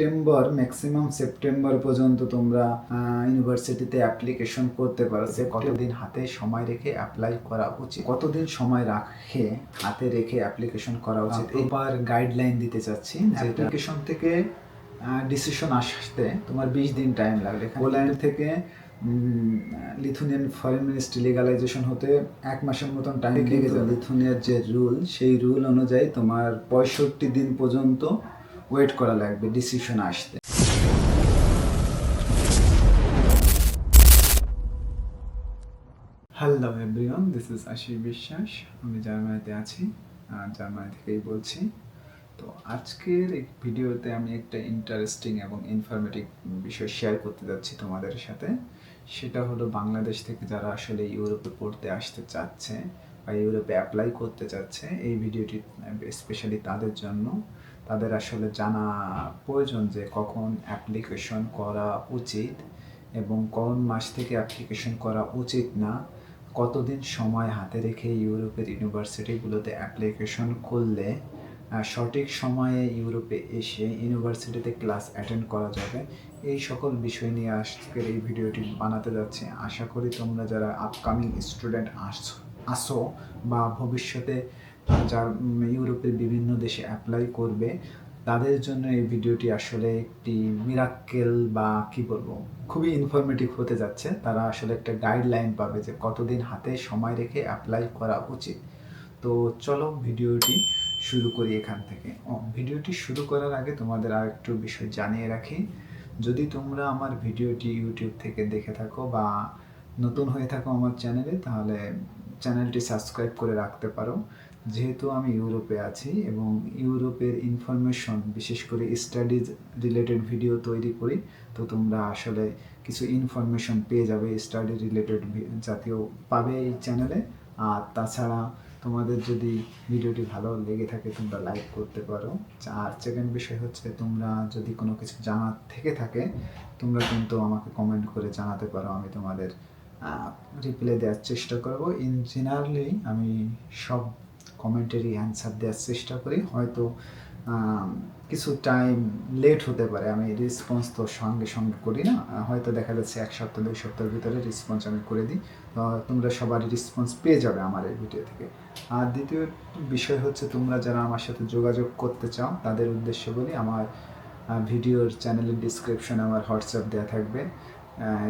September maximum September পর্যন্ত তোমরা ইউনিভার্সিটিতে অ্যাপ্লিকেশন করতে পারো। সে কতদিন হাতে সময় রেখে অ্যাপ্লাই করা উচিত। কতদিন সময় রাখে হাতে রেখে অ্যাপ্লিকেশন করা উচিত? এবার গাইডলাইন দিতে চাচ্ছি অ্যাপ্লিকেশন থেকে ডিসিশন আসতে তোমার বিশ দিন টাইম লাগবে। পোল্যান্ড থেকে লিথুনিয়ান ফরেন মিনিস্ট্রি লিগালাইজেশন হতে এক মাসের মতন টাইম লেগে যাবে। লিথুনিয়ার যে রুল সেই রুল অনুযায়ী তোমার পঁয়ষট্টি দিন পর্যন্ত ওয়েট করা লাগবে ডিসিশন আসতে। Hello everyone this is Ashis Biswas আমি জার্মানিতে আছি জার্মানি থেকেই বলছি। তো আজকের এই ভিডিওতে আমি একটা ইন্টারেস্টিং এবং ইনফরমেটিভ বিষয় শেয়ার করতে যাচ্ছি তোমাদের সাথে। সেটা হলো বাংলাদেশ থেকে যারা আসলে ইউরোপে পড়তে আসতে চাচ্ছে বা ইউরোপে অ্যাপ্লাই করতে চাচ্ছে, এই ভিডিওটি স্পেশালি তাদের জন্য। তাদের আসলে জানা প্রয়োজন যে কখন অ্যাপ্লিকেশন করা উচিত এবং কোন মাস থেকে অ্যাপ্লিকেশন করা উচিত না। কতদিন সময় হাতে রেখে ইউরোপের ইউনিভার্সিটিগুলোতে অ্যাপ্লিকেশন করলে সঠিক সময়ে ইউরোপে এসে ইউনিভার্সিটিতে ক্লাস অ্যাটেন্ড করা যাবে? এই সকল বিষয় নিয়ে আজকের এই ভিডিওটি বানাতে যাচ্ছে। আশা করি তোমরা যারা আপকামিং স্টুডেন্ট আসছো আসো বা ভবিষ্যতে উম, ইউরোপের বিভিন্ন দেশে অ্যাপ্লাই করবে তাদের জন্য এই ভিডিওটি আসলে একটি মিরাক্কেল বা কি বলব খুবই ইনফরমেটিভ হতে যাচ্ছে। তারা আসলে একটা গাইডলাইন পাবে যে কতদিন হাতে সময় রেখে অ্যাপ্লাই করা উচিত। তো চলো ভিডিওটি শুরু করি এখান থেকে। ও ভিডিওটি শুরু করার আগে তোমাদের আর একটু বিষয় জানিয়ে রাখি। যদি তোমরা আমার ভিডিওটি ইউটিউব থেকে দেখে থাকো বা নতুন হয়ে থাকো আমার চ্যানেলে তাহলে চ্যানেলটি সাবস্ক্রাইব করে রাখতে পারো। যেহেতু আমি ইউরোপে আছি এবং ইউরোপের ইনফরমেশন বিশেষ করে স্টাডিজ রিলেটেড ভিডিও তৈরি করি, তো তোমরা আসলে কিছু ইনফরমেশন পেয়ে যাবে স্টাডি রিলেটেড জাতীয় পাবে এই চ্যানেলে আর তাছাড়া তোমাদের যদি ভিডিওটি ভালো লেগে থাকে, তোমরা লাইক করতে পারো। আর সেকেন্ড বিষয় হচ্ছে, তোমরা যদি কোনো কিছু জানার থেকে থাকে, তোমরা কিন্তু আমাকে কমেন্ট করে জানাতে পারো। আমি তোমাদের রিপ্লাই দেওয়ার চেষ্টা করব। ইন জেনারেলি আমি সব কমেন্টেরই অ্যান্সার দেওয়ার চেষ্টা করি। হয়তো কিছু টাইম লেট হতে পারে, আমি রেসপন্স তো সঙ্গে সঙ্গে করি না। হয়তো দেখা যাচ্ছে এক সপ্তাহ, দুই সপ্তাহের ভিতরে রেসপন্স আমি করে দিই। তো তোমরা সবারই রেসপন্স পেয়ে যাবে আমার এই ভিডিও থেকে। আর দ্বিতীয় বিষয় হচ্ছে, তোমরা যারা আমার সাথে যোগাযোগ করতে চাও, তাদের উদ্দেশ্য বলি, আমার ভিডিওর চ্যানেলের ডিসক্রিপশনে আমার হোয়াটসঅ্যাপ দেওয়া থাকবে।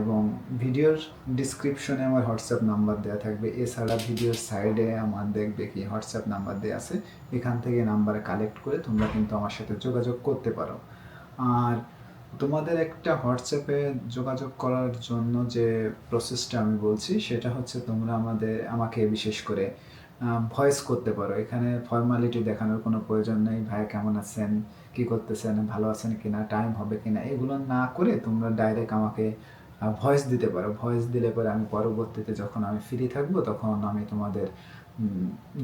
এবং ভিডিওর ডিসক্রিপশনে আমার হোয়াটসঅ্যাপ নাম্বার দেওয়া থাকবে। এছাড়া ভিডিওর সাইডে আমার দেখবে কি হোয়াটসঅ্যাপ নাম্বার দেওয়া আছে। এখান থেকে নাম্বার কালেক্ট করে তোমরা কিন্তু আমার সাথে যোগাযোগ করতে পারো। আর তোমাদের একটা হোয়াটসঅ্যাপে যোগাযোগ করার জন্য যে প্রসেসটা আমি বলছি, সেটা হচ্ছে তোমরা আমাদের, আমাকে বিশেষ করে ভয়েস করতে পারো। এখানে ফর্মালিটি দেখানোর কোনো প্রয়োজন নেই। ভাই, কেমন আছেন? কি করতেছেন? ভালো আছেন কিনা? টাইম হবে কিনা? এগুলো না করে তোমরা ডাইরেক্ট আমাকে ভয়েস দিতে পারো। ভয়েস দিলে পরে আমি পরবর্তীতে যখন আমি ফ্রি থাকব, তখন আমি তোমাদের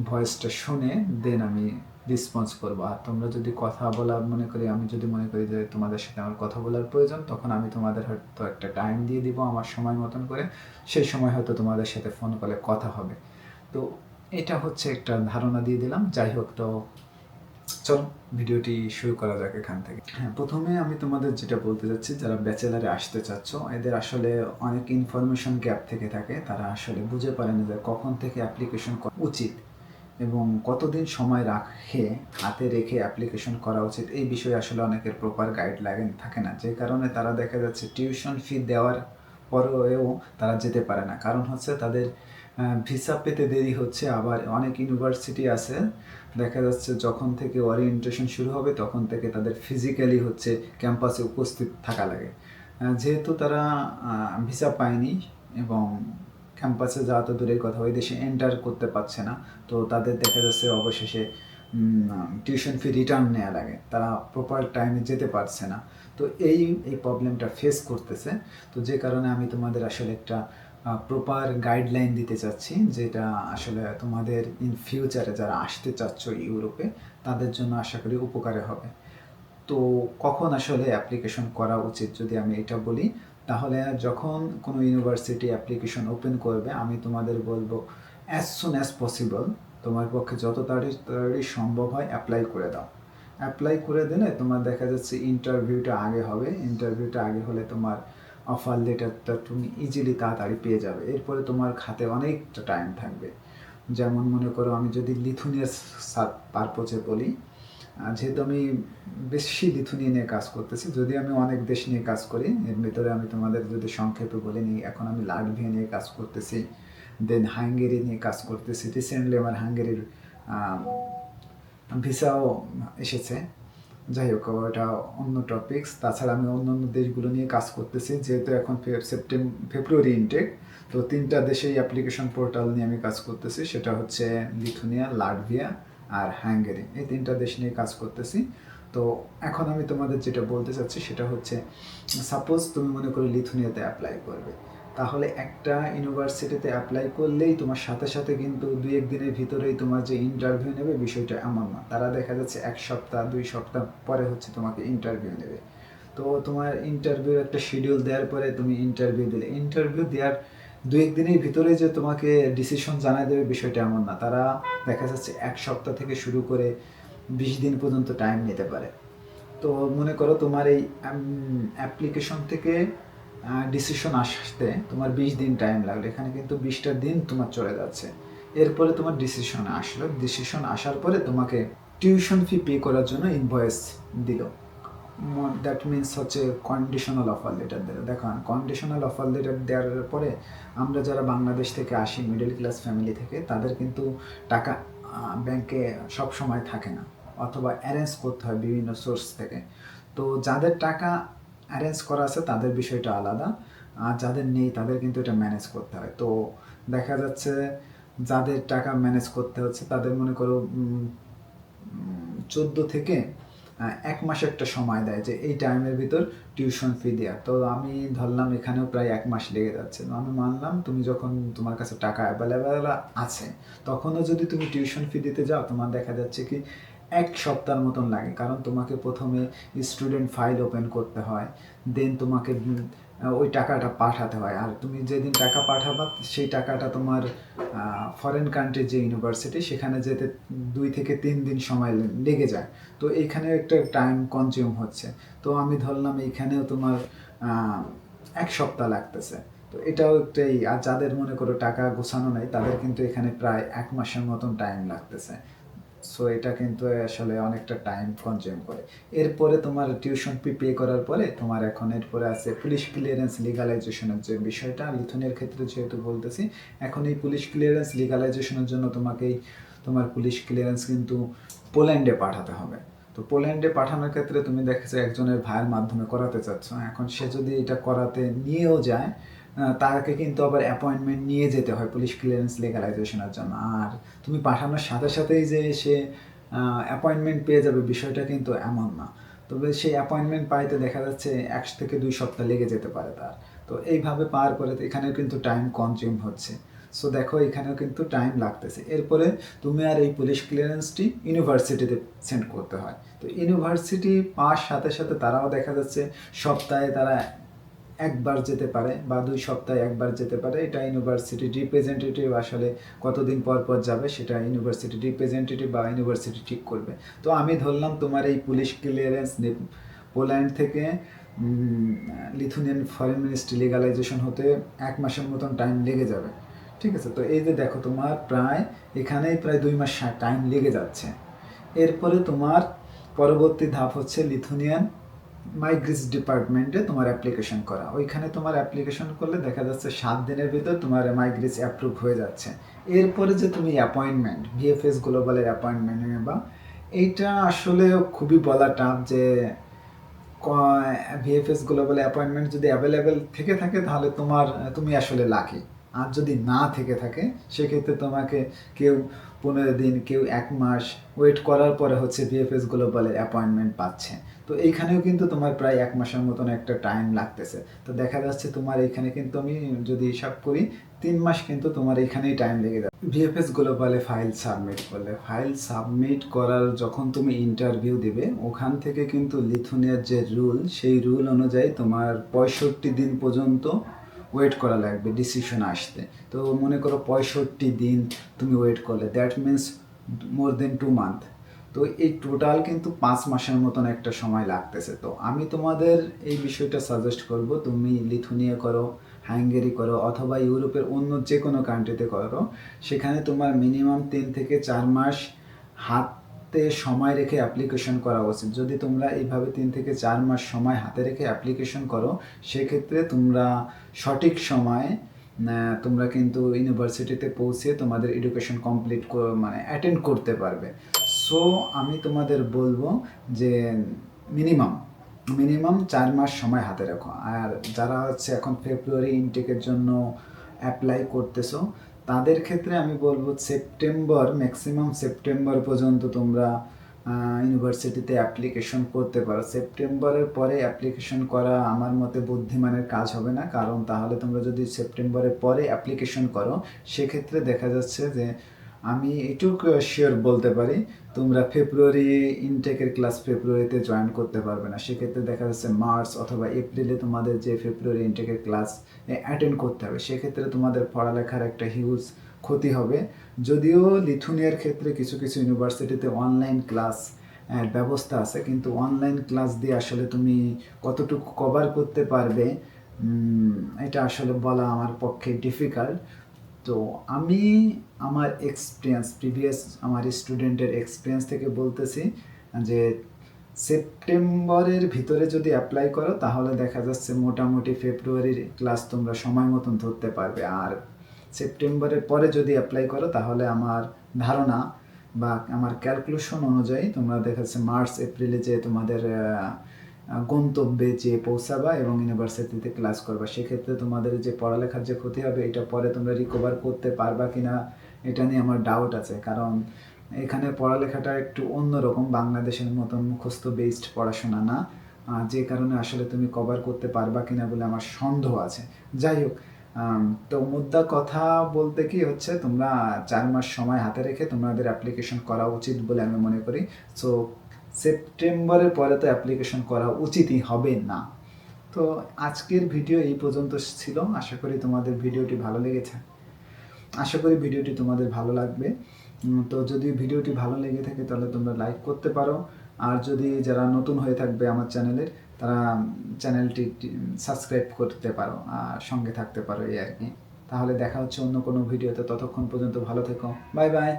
ভয়েসটা শুনে দেন আমি রেসপন্স করব। আর তোমরা যদি কথা বলার, মনে করি, আমি যদি মনে করি যে তোমাদের সাথে আমার কথা বলার প্রয়োজন, তখন আমি তোমাদের হয়তো একটা টাইম দিয়ে দিব আমার সময় মতন করে। সেই সময় হয়তো তোমাদের সাথে ফোন কলে কথা হবে। তো এটা হচ্ছে একটা ধারণা দিয়ে দিলাম। যাই হোক, তো চল, ভিডিওটি শুরু করা যাক এখান থেকে। হ্যাঁ প্রথমে আমি তোমাদের যেটা বলতে যাচ্ছি, যারা ব্যাচেলারে আসতে চাচ্ছ, এদের আসলে অনেক ইনফরমেশন গ্যাপ থেকে থাকে। তারা আসলে বুঝে পারে না যে কখন থেকে অ্যাপ্লিকেশন করা উচিত এবং কতদিন সময় রাখে, হাতে রেখে অ্যাপ্লিকেশন করা উচিত, এই বিষয়ে আসলে অনেকের প্রপার গাইডলাইন থাকে না। যে কারণে তারা দেখা যাচ্ছে টিউশন ফি দেওয়ার পরেও তারা যেতে পারে না। কারণ হচ্ছে তাদের ভিসা পেতে দেরি হচ্ছে, আবার অনেক ইউনিভার্সিটি আছে দেখা যাচ্ছে যখন থেকে ওরিয়েন্টেশন শুরু হবে, তখন থেকে তাদের ফিজিক্যালি হচ্ছে ক্যাম্পাসে উপস্থিত থাকা লাগে। যেহেতু তারা ভিসা পায়নি এবং ক্যাম্পাসে যাওয়া তো দূরের কথা, ওই দেশে এন্টার করতে পারছে না, তো তাদের দেখা যাচ্ছে অবশেষে টিউশন ফি রিটার্ন নেওয়া লাগে। তারা প্রপার টাইমে যেতে পারছে না। তো এই এই প্রবলেমটা ফেস করতেছে। তো যে কারণে আমি তোমাদের আসলে একটা প্রপার গাইডলাইন দিতে চাচ্ছি যেটা আসলে তোমাদের ইন ফিউচারে যারা আসতে চাচ্ছ ইউরোপে, তাদের জন্য আশা করি উপকারে হবে। তো কখন আসলে অ্যাপ্লিকেশন করা উচিত যদি আমি এটা বলি? তাহলে যখন কোনো ইউনিভার্সিটি অ্যাপ্লিকেশন ওপেন করবে, আমি তোমাদের বলব অ্যাজ সুন অ্যাজ পসিবল তোমার পক্ষে যত তাড়াতাড়ি সম্ভব হয় অ্যাপ্লাই করে দাও। অ্যাপ্লাই করে দিলে তোমার দেখা যাচ্ছে ইন্টারভিউটা আগে হবে। ইন্টারভিউটা আগে হলে তোমার অফার লেটারটা তুমি ইজিলি তাড়াতাড়ি পেয়ে যাবে। এরপরে তোমার খাতে অনেকটা টাইম থাকবে। যেমন মনে করো আমি যদি লিথুনিয়াস পারপোজে বলি যেহেতু আমি বেশি লিথুনিয়া নিয়ে কাজ করতেছি, যদি আমি অনেক দেশ নিয়ে কাজ করি, এর ভিতরে আমি তোমাদের যদি সংক্ষেপে বলে নিই, এখন আমি লাটভিয়া নিয়ে কাজ করতেছি দেন হাঙ্গেরি নিয়ে কাজ করতেছি। রিসেন্টলি আমার হাঙ্গেরির ভিসাও এসেছে। যাই হোক ওটা অন্য টপিকস তাছাড়া আমি অন্য অন্য দেশগুলো নিয়ে কাজ করতেছি, যেহেতু এখন সেপ্টেম্বর ফেব্রুয়ারি ইনটেক তো তিনটা দেশেই অ্যাপ্লিকেশন পোর্টাল নিয়ে আমি কাজ করতেছি। সেটা হচ্ছে লিথুনিয়া, লাটভিয়া আর হ্যাঙ্গেরি এই তিনটা দেশ নিয়ে কাজ করতেছি। তো এখন আমি তোমাদের যেটা বলতে চাচ্ছি, সেটা হচ্ছে সাপোজ তুমি মনে করো লিথুনিয়াতে অ্যাপ্লাই করবে। তাহলে একটা ইউনিভার্সিটিতে অ্যাপ্লাই করলেই তোমার সাথে সাথে কিন্তু দুই এক দিনের ভিতরেই তোমার যে ইন্টারভিউ নেবে বিষয়টা এমন না। তারা দেখা যাচ্ছে এক সপ্তাহ, দুই সপ্তাহ পরে হচ্ছে তোমাকে ইন্টারভিউ নেবে। তো তোমার ইন্টারভিউ একটা শিডিউল দেওয়ার পরে তুমি ইন্টারভিউ দিলে। ইন্টারভিউ দেওয়ার দু এক দিনের ভিতরে যে তোমাকে ডিসিশন জানাই দেবে বিষয়টা এমন না। তারা দেখা যাচ্ছে এক সপ্তাহ থেকে শুরু করে বিশ দিন পর্যন্ত টাইম নিতে পারে। তো মনে করো তোমার এই অ্যাপ্লিকেশন থেকে ডিসিশন আসতে তোমার বিশ দিন টাইম লাগল। এখানে কিন্তু বিশটা দিন তোমার চলে যাচ্ছে। এরপরে তোমার ডিসিশন আসলো। ডিসিশন আসার পরে তোমাকে টিউশন ফি পে করার জন্য ইনভয়েস দিল। দ্যাট মিনস হচ্ছে কন্ডিশনাল অফার লেটার দিল। দেখো কন্ডিশনাল অফার লেটার দেওয়ার পরে আমরা যারা বাংলাদেশ থেকে আসি মিডল ক্লাস ফ্যামিলি থেকে, তাদের কিন্তু টাকা ব্যাংকে সব সময় থাকে না। অথবা অ্যারেঞ্জ করতে হয় বিভিন্ন সোর্স থেকে। তো যাদের টাকা অ্যারেঞ্জ করা আছে, তাদের বিষয়টা আলাদা। আর যাদের নেই, তাদের কিন্তু এটা ম্যানেজ করতে হয়। তো দেখা যাচ্ছে যাদের টাকা ম্যানেজ করতে হচ্ছে, তাদের মনে করো চোদ্দ থেকে এক মাস একটা সময় দেয় যে এই টাইমের ভিতর টিউশন ফি দেওয়া তো আমি ধরলাম এখানেও প্রায় এক মাস লেগে যাচ্ছে। আমি মানলাম, তুমি যখন তোমার কাছে টাকা অ্যাভেলেবেল আছে, তখনও যদি তুমি টিউশন ফি দিতে যাও, তোমার দেখা যাচ্ছে কি এক সপ্তাহের মতন লাগে। কারণ তোমাকে প্রথমে স্টুডেন্ট ফাইল ওপেন করতে হয় দেন তোমাকে ওই টাকাটা পাঠাতে হয়। আর তুমি যেদিন টাকা পাঠাবা, সেই টাকাটা তোমার ফরেন কান্ট্রির যে ইউনিভার্সিটি সেখানে যেতে দুই থেকে তিন দিন সময় লেগে যায়। তো এইখানে একটা টাইম কনজিউম হচ্ছে। তো আমি ধরলাম এইখানেও তোমার এক সপ্তাহ লাগতেছে। তো এটাও একটাই আর যাদের মনে করো টাকা গোছানো নাই, তাদের কিন্তু এখানে প্রায় এক মাসের মতন টাইম লাগতেছে। সো এটা কিন্তু আসলে অনেকটা টাইম কনজিউম করে। এরপরে তোমার টিউশন ফি পে করার পরে তোমার এখন এরপরে আছে পুলিশ ক্লিয়ারেন্স লিগালাইজেশনের যে বিষয়টা, লিথুনের ক্ষেত্রে যেহেতু বলতেছি, এখন এই পুলিশ ক্লিয়ারেন্স লিগালাইজেশনের জন্য তোমাকেই তোমার পুলিশ ক্লিয়ারেন্স কিন্তু পোল্যান্ডে পাঠাতে হবে। তো পোল্যান্ডে পাঠানোর ক্ষেত্রে তুমি দেখেছ একজনের ভাইয়ের মাধ্যমে করাতে চাচ্ছ। এখন সে যদি এটা করাতে নিয়েও যায় তাকে কিন্তু আবার অ্যাপয়েন্টমেন্ট নিয়ে যেতে হয় পুলিশ ক্লিয়ারেন্স লিগালাইজেশনের জন্য। আর তুমি পাঠানোর সাথে সাথেই যে সে অ্যাপয়েন্টমেন্ট পেয়ে যাবে বিষয়টা কিন্তু এমন না। তবে সেই অ্যাপয়েন্টমেন্ট পাইতে দেখা যাচ্ছে এক থেকে দুই সপ্তাহ লেগে যেতে পারে তার। তো এইভাবে পার করে এখানেও কিন্তু টাইম কনজিউম হচ্ছে। সো দেখো এখানেও কিন্তু টাইম লাগতেছে। এরপরে তুমি আর এই পুলিশ ক্লিয়ারেন্সটি ইউনিভার্সিটিতে সেন্ড করতে হয়। তো ইউনিভার্সিটি পাস সাথে সাথে তারাও দেখা যাচ্ছে সপ্তাহে তারা একবার যেতে পারে বা দুই সপ্তাহে একবার যেতে পারে, এটা ইউনিভার্সিটি রিপ্রেজেন্টেটিভ আসলে কতদিন পর পর যাবে সেটা ইউনিভার্সিটি রিপ্রেজেন্টেটিভ বা ইউনিভার্সিটি ঠিক করবে। তো আমি ধরলাম তোমার এই পুলিশ ক্লিয়ারেন্স পোল্যান্ড থেকে লিথুনিয়ান ফরেন মিনিস্ট্রি লিগালাইজেশন হতে এক মাসের মতন টাইম লেগে যাবে। ঠিক আছে? তো এই যে দেখো তোমার প্রায়, এখানেই প্রায় দুই মাস টাইম লেগে যাচ্ছে। এরপরে তোমার পরবর্তী ধাপ হচ্ছে লিথুনিয়ান মাইগ্রিস ডিপার্টমেন্টে তোমার অ্যাপ্লিকেশন করা। ওইখানে তোমার অ্যাপ্লিকেশন করলে দেখা যাচ্ছে সাত দিনের ভিতর তোমার মাইগ্রিস অ্যাপ্রুভ হয়ে যাচ্ছে। এরপরে যে তুমি অ্যাপয়েন্টমেন্ট ভিএফএস গ্লোবালের অ্যাপয়েন্টমেন্ট নেবা এইটা আসলে খুবই বলা টাফ যে ভিএফএস গ্লোবাল অ্যাপয়েন্টমেন্ট যদি অ্যাভেলেবেল থেকে থাকে তাহলে তোমার, তুমি আসলে লাকি আর যদি না থেকে থাকে, সেক্ষেত্রে তোমাকে কেউ পনেরো দিন, কেউ এক মাস ওয়েট করার পরে হচ্ছে ভিএফএস গ্লোবালের অ্যাপয়েন্টমেন্ট পাচ্ছে। তো এইখানেও কিন্তু তোমার প্রায় এক মাসের মতন একটা টাইম লাগতেছে। তো দেখা যাচ্ছে তোমার এখানে কিন্তু আমি যদি হিসাব করি, তিন মাস কিন্তু তোমার এখানেই টাইম লেগে যাবে। ভিএফএস গ্লোবালে ফাইল সাবমিট করলে। ফাইল সাবমিট করার যখন তুমি ইন্টারভিউ দিবে, ওখান থেকে কিন্তু লিথুনিয়ার যে রুল সেই রুল অনুযায়ী তোমার পঁয়ষট্টি দিন পর্যন্ত ওয়েট করা লাগবে ডিসিশন আসতে। তো মনে করো পঁয়ষট্টি দিন তুমি ওয়েট করলে। That means more than two month তো এই টোটাল কিন্তু পাঁচ মাসের মতন একটা সময় লাগতেছে। তো আমি তোমাদের এই বিষয়টা সাজেস্ট করব, তুমি লিথুনিয়া করো, হাঙ্গেরি করো, অথবা ইউরোপের অন্য যে কোনো কান্ট্রিতে করো, সেখানে তোমার মিনিমাম তিন থেকে চার মাস হাতে সময় রেখে অ্যাপ্লিকেশন করা উচিত। যদি তোমরা এইভাবে তিন থেকে চার মাস সময় হাতে রেখে অ্যাপ্লিকেশন করো, সেক্ষেত্রে তোমরা সঠিক সময়ে তোমরা কিন্তু ইউনিভার্সিটিতে পৌঁছে তোমাদের এডুকেশন কমপ্লিট মানে অ্যাটেন্ড করতে পারবে। সো আমি তোমাদের বলব যে মিনিমাম মিনিমাম চার মাস সময় হাতে রাখো। আর যারা হচ্ছে এখন ফেব্রুয়ারি ইনটেকের জন্য অ্যাপ্লাই করতেছো, তাদের ক্ষেত্রে আমি বলব সেপ্টেম্বর ম্যাক্সিমাম সেপ্টেম্বর পর্যন্ত তোমরা ইউনিভার্সিটিতে অ্যাপ্লিকেশন করতে পারো। সেপ্টেম্বরের পরে অ্যাপ্লিকেশন করা আমার মতে বুদ্ধিমানের কাজ হবে না। কারণ তাহলে তোমরা যদি সেপ্টেম্বরের পরে অ্যাপ্লিকেশন করো, সেক্ষেত্রে দেখা যাচ্ছে যে আমি এটুক শিওর বলতে পারি, তোমরা ফেব্রুয়ারি ইনটেকের ক্লাস ফেব্রুয়ারিতে জয়েন করতে পারবে না। সেক্ষেত্রে দেখা যাচ্ছে মার্চ অথবা এপ্রিলে তোমাদের যে ফেব্রুয়ারি ইনটেকের ক্লাস অ্যাটেন্ড করতে হবে। সেক্ষেত্রে তোমাদের পড়ালেখার একটা হিউজ ক্ষতি হবে। যদিও লিথুনিয়ার ক্ষেত্রে কিছু কিছু ইউনিভার্সিটিতে অনলাইন ক্লাস ব্যবস্থা আছে, কিন্তু অনলাইন ক্লাস দিয়ে আসলে তুমি কতটুকু কভার করতে পারবে এটা আসলে বলা আমার পক্ষে ডিফিকাল্ট তো আমি আমার এক্সপিরিয়েন্স প্রিভিয়াস আমার স্টুডেন্টের এক্সপিরিয়েন্স থেকে বলতেছি যে সেপ্টেম্বরের ভিতরে যদি অ্যাপ্লাই করো, তাহলে দেখা যাচ্ছে মোটামুটি ফেব্রুয়ারির ক্লাস তোমরা সময় মতন ধরতে পারবে। আর সেপ্টেম্বরের পরে যদি অ্যাপ্লাই করো, তাহলে আমার ধারণা বা আমার ক্যালকুলেশন অনুযায়ী তোমরা দেখা যাচ্ছে মার্চ এপ্রিলে যে তোমাদের গন্তব্যে যে পৌঁছাবা এবং ইউনিভার্সিটিতে ক্লাস করবা, সেক্ষেত্রে তোমাদের যে পড়ালেখার যে ক্ষতি হবে, এটা পরে তোমরা রিকভার করতে পারবা কিনা, এটা নিয়ে আমার ডাউট আছে। কারণ এখানে পড়ালেখাটা একটু অন্যরকম, বাংলাদেশের মতন মুখস্থ বেসড পড়াশোনা না। যে কারণে আসলে তুমি কভার করতে পারবা কিনা বলে আমার সন্দেহ আছে। যাই হোক তো মুদ্রা কথা বলতে কি হচ্ছে, তোমরা চার মাস সময় হাতে রেখে তোমাদের অ্যাপ্লিকেশন করা উচিত বলে আমি মনে করি। সো সেপ্টেম্বরের পরে তো অ্যাপ্লিকেশন করা উচিতই হবে না। তো আজকের ভিডিও এই পর্যন্ত ছিল। আশা করি তোমাদের ভিডিওটি ভালো লেগেছে। আশা করি ভিডিওটি তোমাদের ভালো লাগবে। তো যদি ভিডিওটি ভালো লেগে থাকে তাহলে তোমরা লাইক করতে পারো। আর যদি যারা নতুন হয়ে থাকবে আমার চ্যানেলের, তারা চ্যানেলটি সাবস্ক্রাইব করতে পারো আর সঙ্গে থাকতে পারো এই আর কি। তাহলে দেখা হচ্ছে অন্য কোনো ভিডিওতে ততক্ষণ পর্যন্ত ভালো থেকো। Bye bye